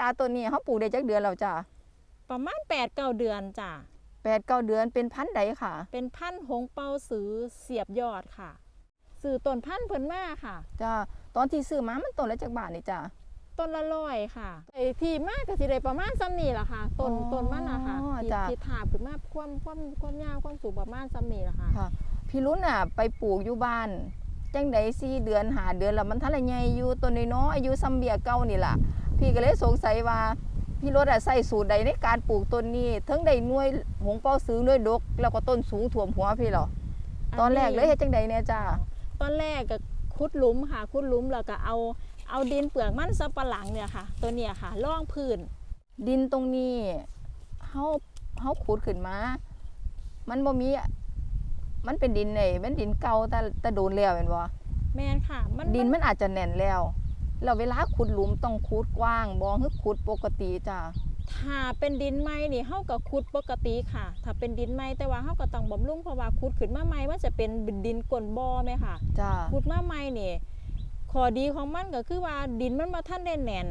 ดาตัวนี้เขาปลูกได้จักเดือนแล้วจ้ะประมาณ8ปดเก้าเดือนจ้ะแปดเก้าเดือนเป็นพันธุ์ใดค่ะ เป็นพันธุ์หงเปาสือเสียบยอดค่ะสื่อต้นพันธุ์เพิ่นมาค่ะจ้ะตอนที่ซื้อมามันต้นละจักบาทนี่จ้ะต้นละร้อยค่ะไอ้ที่มากก็สิได้ประมาณซ้ำนี่ล่ะค่ะต้นต้นมันน่ะค่ะที่ที่ถาบขึ้นมาความความความยาวความสูงประมาณซ้ำนี่ล่ะค่ะค่ะ พี่รุ่นน่ะไปปลูกอยู่บ้านจังใดสี่เดือนหาเดือนแล้วมันทันละใหญ่อยู่ต้นน้อยๆอายุซัมเบียเก่านี่ล่ะ พี่ก็เลยสงสัยว่าพี่รถอะใส่สูตรใดในการปลูกต้นนี้ทั้งได้หน่วยหงเป้าซื้อหน่วยดก แล้วก็ต้นสูงถ่วมหัวพี่เหรอตอนแรกเลยเฮ็ดจังใดเนี่ยจ้าตอนแรกก็ขุดหลุมค่ะขุดหลุมแล้วก็เอาเอาดินเปลือกมันสับปะหลังเนี่ยค่ะ ตัวเนี้ยค่ะล่องพื้น ดินตรงนี้เฮาเฮาขุดขึ้นมา มันบ่มีมันเป็นดินไอ้มันดินเก่าแต่แต่โดนแล้วแม่นบ่แม่นค่ะ มันดินมันอาจจะแน่นแล้ว แล้วเวลาขุดหลุมต้องขุดกว้างบ่คือขุดปกติจ้าถ้าเป็นดินไม้นี่เฮาก็ขุดปกติค่ะ ถ้าเป็นดินไม้แต่ว่าเฮาก็ต้องบำรุงเพราะว่าขุดขึ้นมาใหม่มันจะเป็นดินก้นบ่อไหมค่ะจ้าขุดมาใหม่นี่ข้อดีของมันก็คือว่าดินมันมาท่านได้แน่น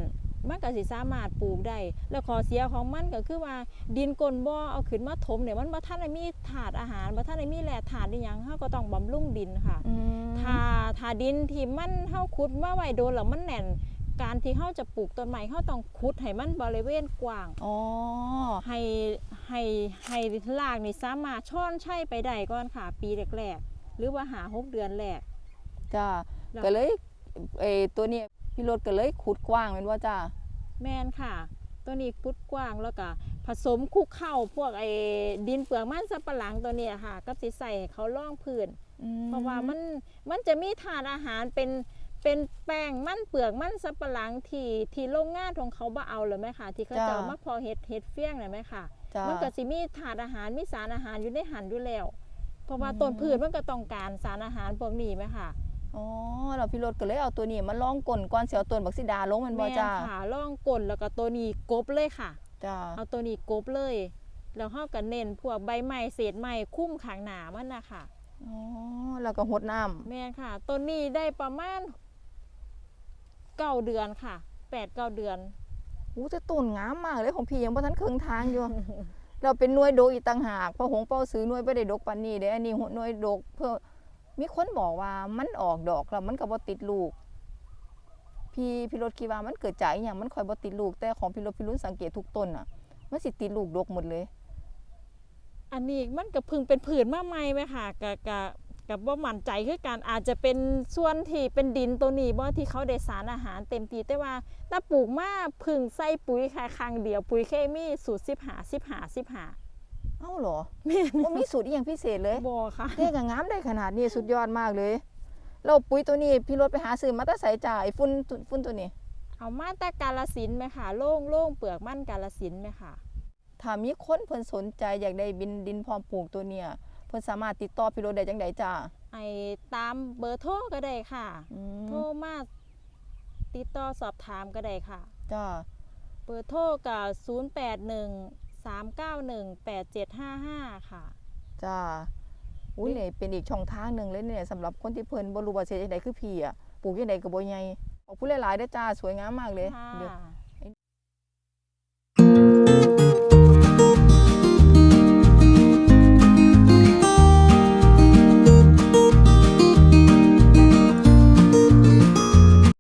มันก็สิสามารถปลูกได้ แล้วข้อเสียของมันก็คือว่าดินก้นบ่อเอาขึ้นมาถมเนี่ยมันบ่ท่านได้มีถาดอาหารบ่ท่านได้มีแหล่ถาดอีหยังเฮาก็ต้องบำรุงดินค่ะอืมถ้าถ้าดินที่มันเฮาขุดมาไว้โดนแล้วมันแน่นการที่เฮาจะปลูกต้นไม้เฮาต้องขุดให้มันบริเวณกว้างอ๋อให้ให้ให้รากนี่สามารถช่อนใช้ไปได้ก่อนค่ะ ปีแรกๆหรือว่าหาหกเดือนแรกจ้าแล้วก็เลยเออตัวนี้ พี่รถก็เลยขุดกว้างแม่นว่าจ้าแม่นค่ะ ตัวนี้ขุดกว้างแล้วก็ผสมคลุกเข้าพวกไอ้ดินเปลือกมันสับปะหลังตัวเนี้ยค่ะก็สิใส่ให้เขาล่องพื้นเพราะว่ามันมันจะมีถาดอาหารเป็นเป็นแป้งมันเปลือกมันสับปะหลังที่ที่โรงงานของเขาบ่เอาเลยไหมคะที่เขาจะเอามาพอเห็ดเห็ดเฟี้ยงเลยไหมคะจ้ามันก็สิมีถาดอาหารมีสารอาหารอยู่ในหันอยู่แล้ว เพราะว่าอืมต้นพืชมันก็ต้องการสารอาหารพวกนี้ไหมคะ อ๋อแล้วพี่รถก็เลยเอาตัวนี้มาลองก้นก่อนเสียวต้นบักซิดาลงแมันบ่แม่นจ้าค่ะล่องกลนแล้วก็ตัวนี้กบเลยค่ะ จ้าเอาตัวนี้กบเลย แล้วเขาก็เน้นพวกใบไม้เศษไม้คุ้มขางหนามันนะคะอ๋อแล้วก็หดน้ำแม่นค่ะต้นนี้ได้ประมาณเก้าเดือนค่ะแปดเก้าเดือน อู้แต่ต้นงามมากเลยของพี่ยังบ่ทันครึ่งทางอยู่ เราเป็นหน่วยดกอีกต่างหากเพราะหงเป้าซื้อหน่วยบ่ได้ดกปานนี้เด้อันนี้หน่วยดกเพื่อ มีคนบอกว่ามันออกดอกแล้วมันก็บ่ติดลูก พี่พี่รถคิดว่ามันเกิดจากอย่างมันคอยบ่ติดลูก แต่ของพี่รถพี่รุ่นสังเกตทุกต้นน่ะ มันสิติดลูกดกหมดเลย อันนี้มันก็เพึ่งเป็นผืนมาใหม่ไหมค่ะกับกับกับว่ามั่นใจคือการอาจจะเป็นส่วนที่เป็นดินตัวนี้บ่ที่เขาได้สารอาหารเต็มทีแต่ว่าถ้าปลูกมาพึ่งใส่ปุ๋ยแค่ครั้งเดียวปุ๋ยเคมีสูตรสิบหาสิบหาสิบหา เอ้าเหรอบ่มีสูตรอีหยังพิเศษเลยบอค่ะเท่ก็งามได้ขนาดนี้สุดยอดมากเลยเราปุ๋ยตัวนี้พี่รถไปหาซื้อมาแต่ไสจ่ายฝุ่นตัวฝุ่นตัวนี้ เอามาแต่กาลสินธุ์ไหมค่ะโล่งโล่งเปลือกมันกาลสินธุ์ไหมค่ะ ถ้ามีคนเพิ่นสนใจอยากได้บินดินพร้อมปลูกตัวเนี้ยเพิ่นสามารถติดต่อพี่รถได้จังไดจ้าไอตามเบอร์โทรก็ได้ค่ะ อืโทรมมาติดต่อสอบถามก็ได้ค่ะ จ้าเบอร์โทรกับ0 8 1 3 9 1 8 7 5 5 ค่ะ จ้าอุ้ยนี่เป็นอีกช่องทางหนึ่งเลยเนี่ยสำหรับคนที่เพิ่นบ่รู้ว่าสิเฮ็ดจังไดคือพี่อะปลูกจังไดก็บ่ใหญ่ขอบคุณหลายๆเด้อจ้าสวยงามมากเลยค่ะเดี๋ยว